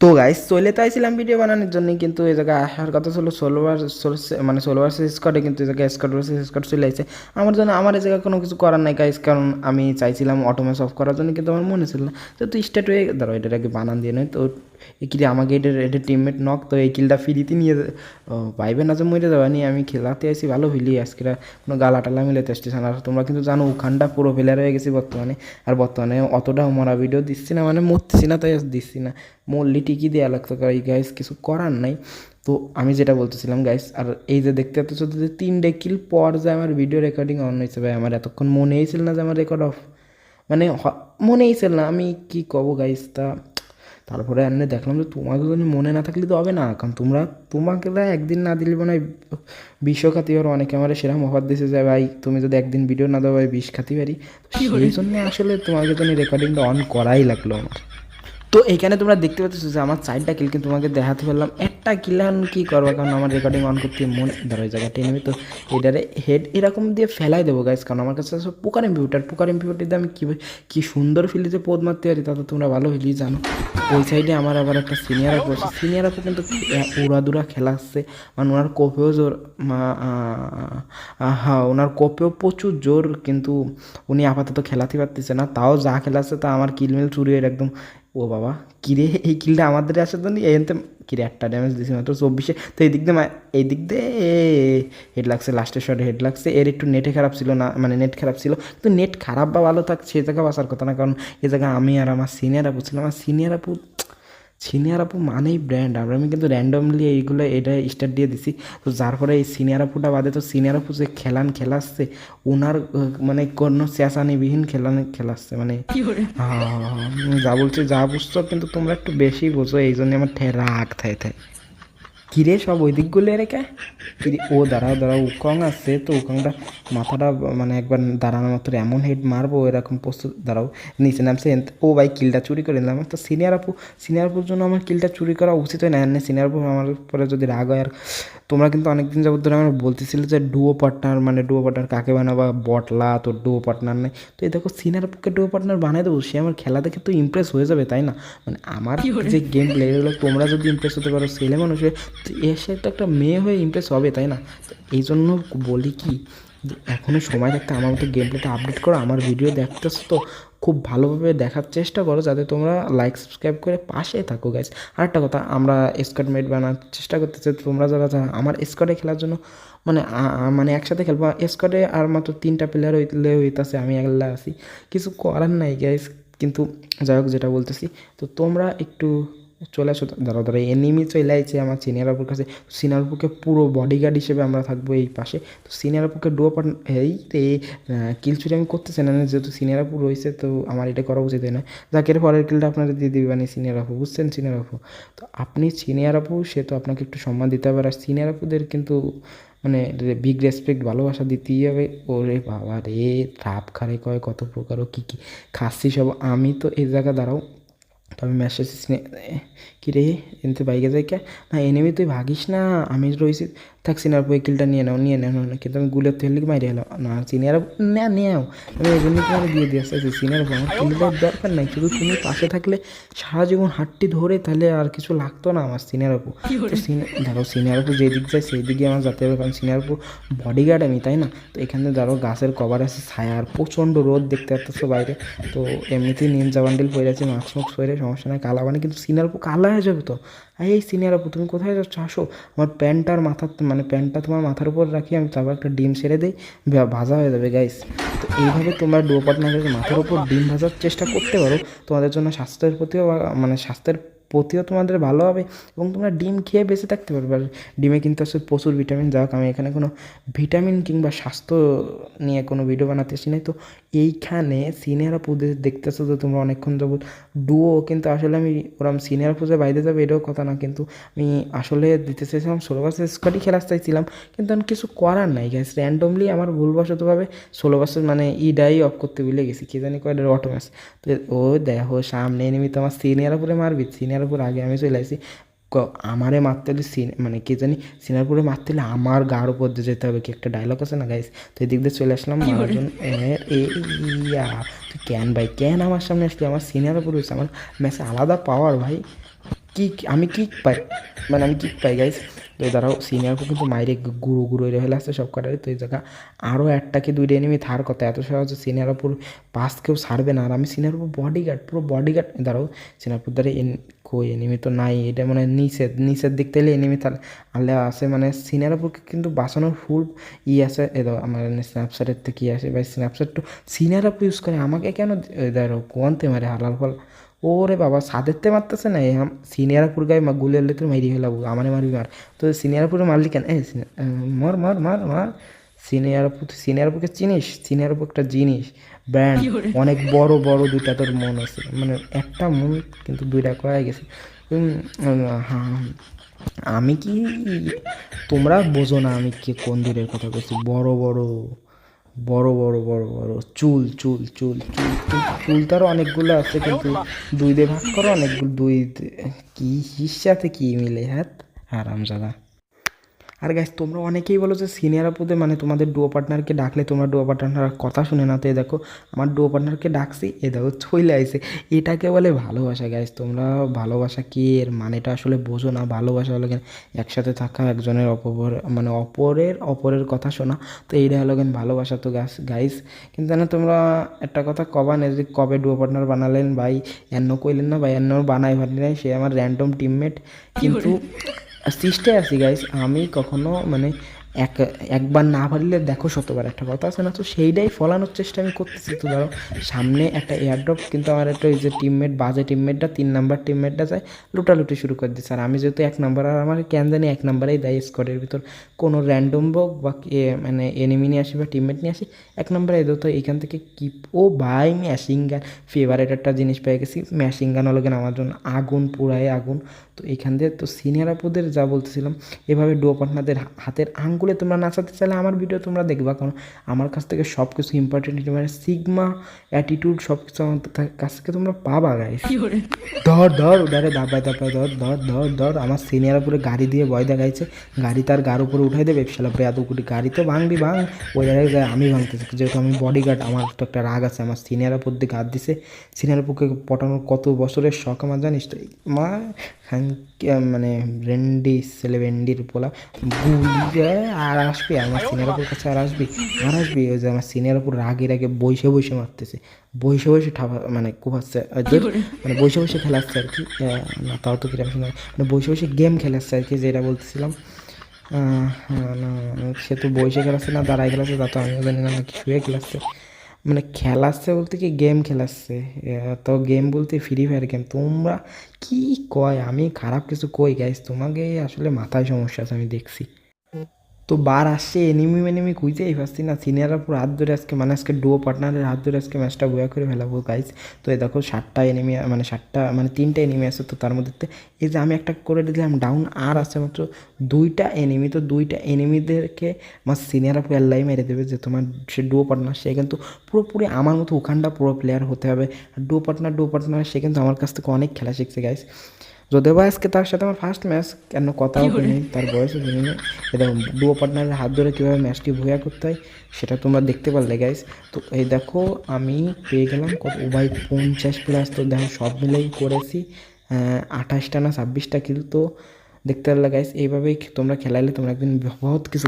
তো গাইস চলে তো আইছিলাম ভিডিও বানানোর জন্য কিন্তু এই জায়গায় আসার কথা ছিল সোলোভার মানে সোলোভার স্কটে কিন্তু এই জায়গায় স্কট ভার্সেস স্কট চলে আসছে আমার জন্য আমার এই জায়গায় কোনো কিছু করার নাই গাইস কারণ আমি চাইছিলাম অটোমেস অফ করার জন্য, কিন্তু আমার মনে ছিল না। তো তুই স্টার্ট হয়ে ধরো এটা আগে বানান দিয়ে নয় তো এই কিরে আমাকে এটার এটা টিমমেট নক তো এই কিলটা ফ্রিতে নিয়ে পাইবে না যে মরে যাওয়া নিয়ে আমি খেলাতে আসি ভালো ফিলি আজকে কোনো গালা টালা মিলাতে আসতেছে না। আর তোমরা কিন্তু জানো ওখানটা পুরো ফেলার হয়ে গেছি বর্তমানে। আর বর্তমানে অতটাও মরা ভিডিও দিচ্ছি না মানে মরতেছি না, তাই দিচ্ছি না। মরলি টিকি দেওয়া লাগতো এই গাইস কিছু করার নাই। তো আমি যেটা বলতেছিলাম গাইস আর এই যে দেখতে এত চলতে তিনটে কিল পর যে আমার ভিডিও রেকর্ডিং অন হয়েছে ভাই, আমার এতক্ষণ মনেই ছিল না যে আমার রেকর্ড অফ মানে মনেই ছিল না, আমি কি কব গাইস তা তারপরে এমনি দেখলাম যে তোমাকে যদি মনে না থাকলে তো হবে না কারণ তোমরা তোমাকে তো একদিন না দিলে মানে বিশ্ব খাতি পারো অনেকে আমার সেরকম অফার দিয়েছে যে ভাই তুমি যদি একদিন ভিডিও না দাও ভাই বিষ খাতি পারি সেই জন্য আসলে তোমাকে জন্য রেকর্ডিংটা অন করাই লাগল আমার। তো এখানে তোমরা দেখতে পাচ্ছ যে আমার চারটা কিল কিন্তু তোমাকে দেখাতে পারলাম। একটা কিল এখন কী করব? কারণ আমার রেকর্ডিং অন করতে মন ধরো এই জায়গাটা নেবে। তো এটারে হেড এরকম দিয়ে ফেলাই দেবো গাইজ কারণ আমার কাছে আছে পোকার এমপিউটার পোকার এমপিউটার আমি কী কী সুন্দর ফিলিতে পোদ মারতে পারি, তা তো তোমরা ভালো ফিলি জানো। ওই সাইডে আমার আবার একটা সিনিয়র আপু আছে। সিনিয়র আপু কিন্তু উড়াদুরা খেলা আসছে মানে ওনার কোপেও জোর হ্যাঁ ওনার কোপেও প্রচুর জোর, কিন্তু উনি আপাতত খেলাতে পারতেছে না। তাও যা খেলা খেলাচ্ছে তা আমার কিলমিল চুরি হয়ে একদম ও বাবা, কিরে? এই কিলটা আমাদের আসে তো নি? এনতে কিরে, একটা ড্যামেজ দিছি মাত্র চব্বিশে। তো এই দিক দিয়ে এই দিক দিয়ে হেড লাগছে লাস্টের শটে হেড লাগছে। এর একটু নেটে খারাপ ছিল না মানে নেট খারাপ ছিল। তো নেট খারাপ বা ভালো থাক, সে জায়গা বাসার কথা না। কারণ এ জায়গা আমি আর আমার সিনিয়র আপু ছিলাম আমার সিনিয়র আপু সিনিয়র আপু মানেই ব্র্যান্ড আর আমি কিন্তু র্যান্ডমলি এইগুলো এটা স্টার্ট দিয়ে দিছি। তো যার ফলে এই সিনিয়র আপুটা বাদে তো সিনিয়র আপু যে খেলান খেলাচ্ছে ওনার মানে কোনো চেঁচানিবিহীন খেলান খেলাচ্ছে মানে হ্যাঁ, যা বলছি যা বুঝছ কিন্তু তোমরা একটু বেশি বোঝো এই জন্য আমার ঠেরা রাগ থাই থাই। কিরে সব ওই দিকগুলো রেখে? কিরে ও দাঁড়াও দাঁড়াও উকং আছে তো উকংটা মাথাটা মানে একবার দাঁড়ানোর মতো এমন হেড মারবো এরকম প্রস্তুত দাঁড়াও নিচে নামছে ও ভাই কিলটা চুরি করে নিলাম। তো সিনিয়র আপু সিনিয়র আপুর জন্য আমার কিলটা চুরি করা উচিত হয় না সিনিয়র আপু আমার পরে যদি রাগ হয় আর তোমরা কিন্তু অনেকদিন যাবত ধরে আমার বলতেছিলে যে ডুও পার্টনার মানে ডুও পার্টনার কাকে বানাবা বটলা তোর ডুও পার্টনার নেই। তো এই দেখো সিনিয়র আপুকে ডুও পার্টনার বানিয়ে দেবো সে আমার খেলা দেখে তো ইমপ্রেস হয়ে যাবে তাই না? মানে আমার যে গেম প্লে এগুলো তোমরা যদি ইমপ্রেস হতে পারো ছেলে মানুষ তো এসে তো একটা মেয়ে হয়ে ইমপ্রেস হবে, তাই না? এই জন্য বলি কি এখনও সময় থাকতে আমার মতো গেম প্লেটা আপডেট করো, আমার ভিডিও দেখতেছো তো, খুব ভালোভাবে দেখার চেষ্টা করো, যাতে তোমরা লাইক সাবস্ক্রাইব করে পাশে থাকো গাইজ আর একটা কথা, আমরা স্কট মেট বানার চেষ্টা করতেছি, তোমরা যারা যারা, আমার স্কটে খেলার জন্য মানে মানে একসাথে খেলব স্কটে আর মাত্র তিনটা প্লেয়ার হইলে হইতাছে, আমি একলা আছি। কিছু করার নাই গাইজ কিন্তু যাই হোক, যেটা বলতেছি, তো তোমরা একটু চলে আসো, দাঁড়াও দাঁড়া এনিমি চলে আইছে আমার সিনিয়র আপুর কাছে। সিনিয়র আপুকে পুরো বডিগার্ড হিসেবে আমরা থাকব এই পাশে। তো সিনিয়র আপুকে পার্ট এই কিল চুরি আমি করতেছি না যেহেতু সিনিয়র আপু রয়েছে, তো আমার এটা করা উচিত না। যাকে, এর পরের কিলটা আপনারা দিয়ে দিবেন মানে সিনিয়র আপু, বুঝছেন সিনিয়র আপু? তো আপনি সিনিয়র আপু, সে তো আপনাকে একটু সম্মান দিতে হবে, আর সিনিয়র আপুদের কিন্তু মানে বিগ রেসপেক্ট ভালোবাসা দিতেই হবে। ওরে বাবা রে ট্রাপ খারে কয়, কত প্রকার ও কী কী খাচ্ছি সব। আমি তো এই জায়গা দাঁড়াও তো আমি মেসেজ কী রে এনতে বাইকে যাই কে না এনেমি তুই ভাগিস না আমি রয়েছি থাক সিনিয়র বই কিলটা নিয়ে নাও নিয়ে নাও না কিন্তু আমি গুলের তেল মাইরে এলাম। না সিনিয়ার না নেও আমি এই জন্য তোমার দিয়ে দিয়ে আসতেছি সিনিয়ার আমার কিলটার দরকার নাই শুধু তুমি পাশে থাকলে সারা জীবন হাটটি ধরে তাহলে আর কিছু লাগতো না আমার সিনিয়ার আপু দেখো সিনিয়র আপু যেদিক যায় সেই দিকে আমার যাতে হবে কারণ সিনিয়র আপু বডিগার্ড আমি তাই না? তো এখানে ধরো গাছের কভার আছে ছায়া আর প্রচণ্ড রোদ দেখতে পাচ্ছ বাইরে। তো এমনিতেই নিনজা বান্ডিল পরে আছে মাস্ক মাস্ক পরে সমস্যা নাই কালা মানে কিন্তু সিনিয়ার আপু কালা হয়ে যাবে তো? এই সিনিয়র আপু তুমি কোথায় যাচ্ছ? আসো। আমার প্যান্টটার মাথার মানে প্যান্টটা তোমার মাথার উপর রাখি, আমি তারপর একটা ডিম ছেড়ে দিই ভাজা হয়ে যাবে গাইস তো এইভাবে তোমরা ডো পার্টনারের মাথার উপর ডিম ভাজার চেষ্টা করতে পারো। তোমাদের জন্য স্বাস্থ্যের প্রতিও মানে স্বাস্থ্যের প্রতিও তোমাদের ভালো হবে এবং তোমরা ডিম খেয়ে বেঁচে থাকতে পারবে। আর ডিমে কিন্তু আসলে প্রচুর ভিটামিন যাক, আমি এখানে কোনো ভিটামিন কিংবা স্বাস্থ্য নিয়ে কোনো ভিডিও বানাতে আসি নাই। তো এইখানে সিনিয়র আপুদের দেখতেছো তো তোমরা অনেকক্ষণ যাবত ডুও কিন্তু আসলে আমি ওরম সিনিয়র পুজোয় বাইরে যাবে এটাও কথা না, কিন্তু আমি আসলে দিতে চাইছিলাম ষোলো বাসের স্কটই খেলা চাইছিলাম, কিন্তু আমি কিছু করার নাই গ্যাস র্যান্ডমলি আমার ভুলবশতভাবে ষোলো বাসের মানে ইডাই অফ করতে ভুলে গেছি, কে জানি কয়টার অটো তো ও দেখো সামনে এনেমি তো আমার সিনিয়র উপরে মারবি সিনিয়র উপর আগে আমি চলে আসি আমারে মারতে হলে সিন মানে কে জানি সিনারপুরে মারতে হলে আমার গার উপর দিয়ে যেতে হবে কি একটা ডায়লগ আছে না গাইস তো এদিক দিয়ে চলে আসলাম ইয়া তুই কেন ভাই ক্যান আমার সামনে আসলি? আমার সিনিয়র উপর হয়েছে আমার ম্যাচে আলাদা পাওয়ার ভাই। কিক আমি কিক পাই মানে আমি কিক পাই গাইস তো দাঁড়াও সিনিয়রকে কিন্তু মাইরে গুঁড়ো গুঁড়ো হয়ে ফেলে আসছে সব কটারে তো এই জায়গা আরও একটা কি দুইটা এনিমি থার কথা এত সহজে সিনিয়রপুর পাস কেউ সারবে না। আর আমি সিনিয়রপুর বডি গার্ড পুরো বডিগার্ড দাঁড়াও সিনিয়রপুর দ্বারা কই এনিমি তো নাই এটা মানে নিচে নিচের দিক থেকে এনিমি তাহলে আলে আছে মানে সিনিয়রপুরকে কিন্তু বাঁচানোর ফুল ই আছে। এ দাও আমার স্ন্যাপচ্যাটের থেকে আছে ভাই স্ন্যাপচ্যাট তো সিনিয়রপুর ইউজ করে আমাকে কেন দাঁড়ো কোয়ান্তে মারে হালাল ফল ওরে বাবা সাদেরতে মারতেছে না? এই সিনিয়রপুর গায়ে মা গুলে তো মারি ফেলাবো আমারে মারবি মার। তো সিনিয়রপুরে মারলি কেন? এ আহ, মার মার মার। মার সিনিয়রপুর সিনিয়রপুরকে চিনিস? সিনিয়রপুর একটা জিনিস ব্র্যান্ড অনেক বড় বড় দুইটা তোর মন আছে। মানে একটা মন কিন্তু দুইটা কয়ে গেছে। হ্যাঁ আমি কি তোমরা বোঝো না আমি কি কোন দূরের কথা বলছি? বড় বড় বড় বড় বড় বড়। চুল চুল চুল চুল চুল তারও অনেকগুলো আছে কিন্তু দুই দিয়ে ভাগ করো অনেকগুলো দুই কি হিসাতে কি মিলে হ্যাঁ? আরামজাদা আর গাইস তোমরা অনেকেই বলো যে সিনিয়র আপুদে মানে তোমাদের ডুও পার্টনারকে ডাকলে তোমরা ডুও পার্টনার কথা শুনে না তো এ দেখো, আমার ডুও পার্টনারকে ডাকছি, এ দেখো চলে আইছে। এটাকে বলে ভালোবাসা গাইস তোমরা ভালোবাসা কি? এর মানেটা আসলে বোঝো না, ভালোবাসা হলো কেন? একসাথে থাকা, একজনের অপর মানে অপরের অপরের কথা শোনা। তো এইটা হলো কেন? ভালোবাসা তো গাছ গাইস কিন্তু না, তোমরা একটা কথা কবা না, যে কবে ডুও পার্টনার বানালেন ভাই? এন্ন কইলেন না ভাই এন্ন বানাই ভাবলি নাই, সে আমার র্যান্ডম টিমমেট কিন্তু সিস্টে আছি গাইস আমি কখনো মানে এক, একবার না পারলে দেখো শতবার একটা কথা আছে না? তো সেইটাই ফলানোর চেষ্টা আমি করতেছি। তো ধরো, সামনে একটা এয়ারড্রপ কিন্তু আমার একটা ওই যে টিমমেট বাজে টিমমেটটা তিন নাম্বার টিমমেটটা যায়, লুটালুটি শুরু করে দিচ্ছে। আর আমি যেহেতু এক নাম্বার আর আমার কেন জানি এক নাম্বারেই দেয় স্কোয়াডের ভিতর। কোনো র্যান্ডম বক বা মানে এনিমি নিয়ে আসি বা টিমমেট নিয়ে আসি, এক নাম্বারে এদের তো এখান থেকে কি ও ভাই ম্যাশিং গান ফেভারেট একটা জিনিস পেয়ে গেছি ম্যাশিং গান হলো কেন আমার জন্য আগুন, পুরাই আগুন। তো এখান দিয়ে তো সিনিয়র আপুদের যা বলতেছিলাম, এভাবে ডুয়ো পার্টনারদের হাতের আঙ্গুলে তোমরা নাচাতে চাইলে আমার ভিডিও তোমরা দেখবা কারণ আমার কাছ থেকে সব কিছু ইম্পর্টেন্ট মানে সিগমা অ্যাটিটিউড সব কিছু আমার কাছ থেকে তোমরা পাবা গাইস ধর ধর ওটারে দাবায় দাবায় ধর ধর ধর ধর আমার সিনিয়র উপরে গাড়ি দিয়ে ভয় দেখাইছে। গাড়ি তার গার উপরে উঠাই দেবে শালা বেয়াদুকুটি গাড়ি তো ভাঙবি ভাঙ। ওই জায়গায় আমি ভাঙতেছি যেহেতু আমি বডি গার্ড আমার তো একটা রাগ আছে আমার সিনিয়র উপর দিকে হাত দিছে। সিনিয়র উপরকে পটানোর কত বছরের শখ আমার জানিস তো? মা মানে রেন্ডি ছেলে ভেন্ডির পোলা গুলি আর আসবি আমার সিনিয়র উপর কাছে আর আসবি। আর আসবি ওই যে আমার সিনিয়র উপর রাগে রাগে বসে বসে মারতেছে। বসে বসে ঠাপা মানে কোপাচ্ছে মানে বসে বসে খেলাচ্ছে আর কি না তাও তো কীরকম শোনা মানে বসে বসে গেম খেলাচ্ছে আর কি যেটা বলতেছিলাম। না সে তো বসে খেলাচ্ছে না দাঁড়ায় খেলাচ্ছে তা তো আমিও জানি না নাকি শুয়ে খেলাচ্ছে। মানে খেলাচ্ছে বলতে কি গেম খেলাচ্ছে। তো গেম বলতে ফ্রি ফায়ার গেম তোমরা কি কয়? আমি খারাপ কিছু কই গাইস তোমাকে আসলে মাথায় সমস্যা আছে আমি দেখছি। তো বার আসছে এনিমি মেনিমি খুঁজেই পাচ্ছি না সিনিয়ররা পুরো হাত ধরে আজকে মানে আজকে ডুয়ো পার্টনারের হাত ধরে আজকে ম্যাচটা বয়া করে ফেলাবো গাইজ তো এই দেখো সাতটা এনিমি মানে সাতটা মানে তিনটা এনিমি আছে, তো তার মধ্যে এই যে আমি একটা করে দিলাম ডাউন আর আছে মাত্র দুইটা এনিমি তো দুইটা এনিমিদেরকে আমার সিনিয়ররা পুরো এল্লাই মেরে দেবে যে তোমার সে ডুয়ো পার্টনার সে কিন্তু পুরোপুরি আমার মতো ওখানটা পুরো প্লেয়ার হতে হবে। আর ডুও পার্টনার ডুও পার্টনার সে কিন্তু আমার কাছ থেকে অনেক খেলা শিখছে গাইজ যদিও বা আজকে তার সাথে আমার ফার্স্ট ম্যাচ কেন কথাও বলিনি তার বয়সও শুনি না এবং ডুয়ো পার্টনারের হাত ধরে কীভাবে ম্যাচটি ভুয়া করতে হয় সেটা তোমরা দেখতে পারলে গাইস তো এই দেখো আমি পেয়ে গেলাম কত উভয় পঞ্চাশ প্লাস তো দেখো সব মিলেই করেছি। আঠাশটা না ছাব্বিশটা কিন্তু তো দেখতে পারলে গাইস এইভাবেই তোমরা খেলাইলে তোমরা একদিন বহুত কিছু